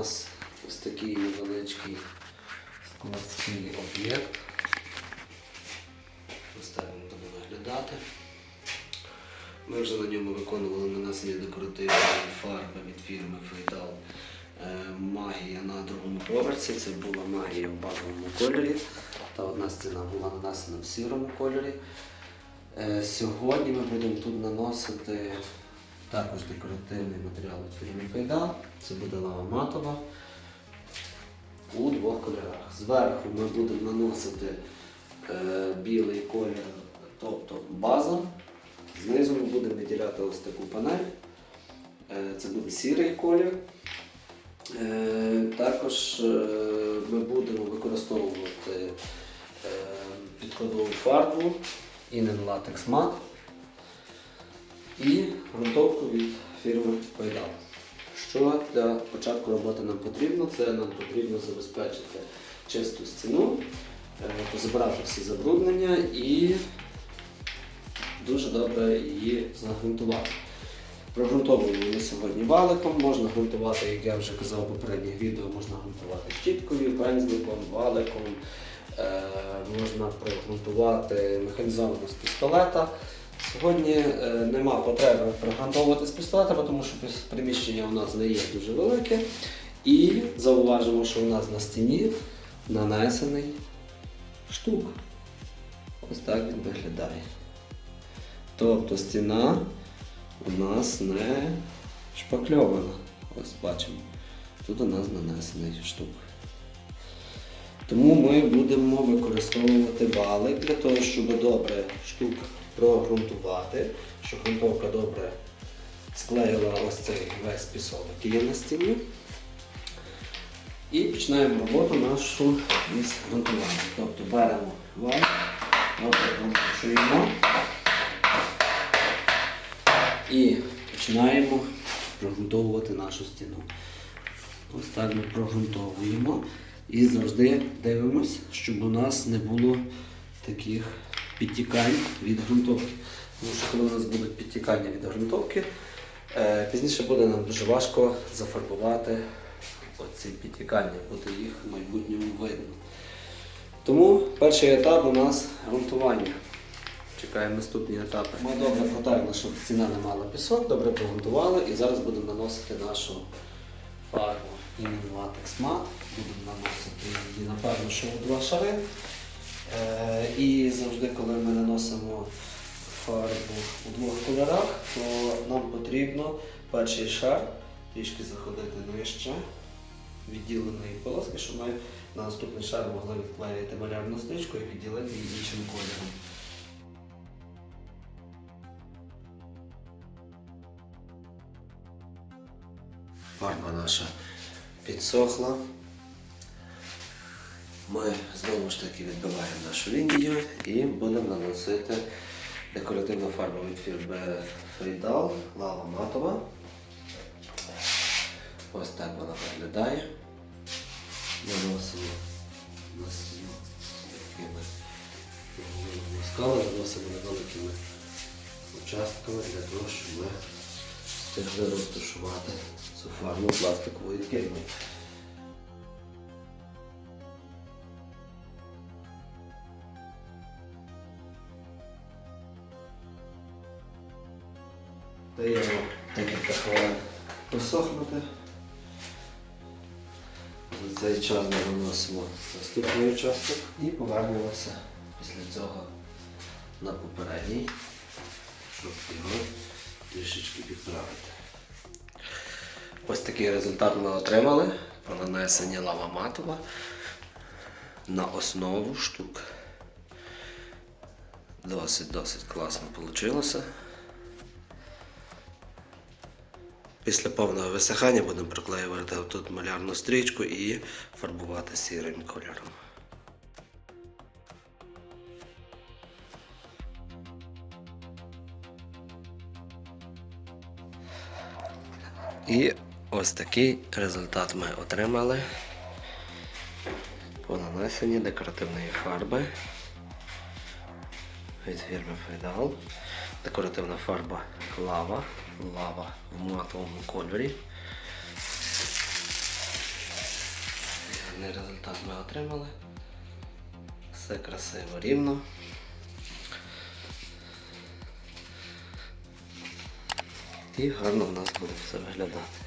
Ось такий невеличкий складський об'єкт. Він буде виглядати. Ми вже на ньому виконували нанесення декоративної фарби від фірми Фейдал Магія на другому поверсі. Це була магія в базовому кольорі. Та одна стіна була нанесена в сірому кольорі. Е, Сьогодні ми будемо тут наносити також декоративний матеріал від фірми Фейдал. Це буде лава матова у двох кольорах. Зверху ми будемо наносити е, білий колір, тобто база. Знизу ми будемо виділяти ось таку панель. Е, це буде сірий колір. Е, також е, ми будемо використовувати е, підкладову фарбу Inen Latex Matte і грунтовку від фірми Пайдал. Що для початку роботи нам потрібно? Це нам потрібно забезпечити чисту стіну, е, позабирати всі забруднення і дуже добре її загрунтувати. Прогрунтовуємо ми сьогодні валиком, можна грунтувати, як я вже казав в попередніх відео, можна грунтувати щіткою, пензликом, валиком, е, можна прогрунтувати механізовано з пістолета. Сьогодні е, нема потреби прогрунтовувати з пістолета, бо тому що приміщення у нас не є дуже велике. І зауважимо, що у нас на стіні нанесений штук. Ось так він виглядає. Тобто стіна у нас не шпакльована. Ось бачимо. Тут у нас нанесений штук. Тому ми будемо використовувати валик для того, щоб добре штук прогрунтувати, щоб грунтовка добре склеїла ось цей весь пісок, який є на стіні. І починаємо роботу нашу із грунтування. Тобто беремо добре грунтуємо і починаємо прогрунтовувати нашу стіну. Ось так ми прогрунтовуємо і завжди дивимось, щоб у нас не було таких підтікань від ґрунтовки. Тому що коли у нас будуть підтікання від ґрунтовки, е, пізніше буде нам дуже важко зафарбувати оці підтікання, буде їх в майбутньому видно. Тому перший етап у нас ґрунтування. Чекаємо наступні етапи. Ми добре протерли, щоб стіна не мала пісок, добре прогрунтували і зараз будемо наносити нашу фарбу Inen Latex Matte. Будемо наносити її, напевно, що у два шари. Е, і завжди, коли ми наносимо фарбу у двох кольорах, то нам потрібно перший шар трішки заходити нижче відділеної полоски, щоб ми на наступний шар могли відклеїти малярну стрічку і відділити її іншим кольором. Фарба наша підсохла. Ми знову ж таки відбиваємо нашу лінію і будемо наносити декоративну фарбу від фірми Фрідал, лава матова. Ось так вона виглядає. Наносимо на стіну такими скали, наносимо невеликими участками для того, щоб ми встигли розташувати цю фарбу пластиковою фірмою. Даємо декілька хвилин просохнути. За цей час ми наносимо наступний участок і повернемося після цього на попередній, щоб його трішечки підправити. Ось такий результат ми отримали по нанесенні лава матова на основу штук. Досить-досить класно вийшло. Після повного висихання будемо проклеювати тут малярну стрічку і фарбувати сірим кольором. І ось такий результат ми отримали по нанесенні декоративної фарби від фірми Фейдал. Декоративна фарба лава, лава в матовому кольорі. гарний результат ми отримали. Все красиво, рівно. І гарно в нас буде все виглядати.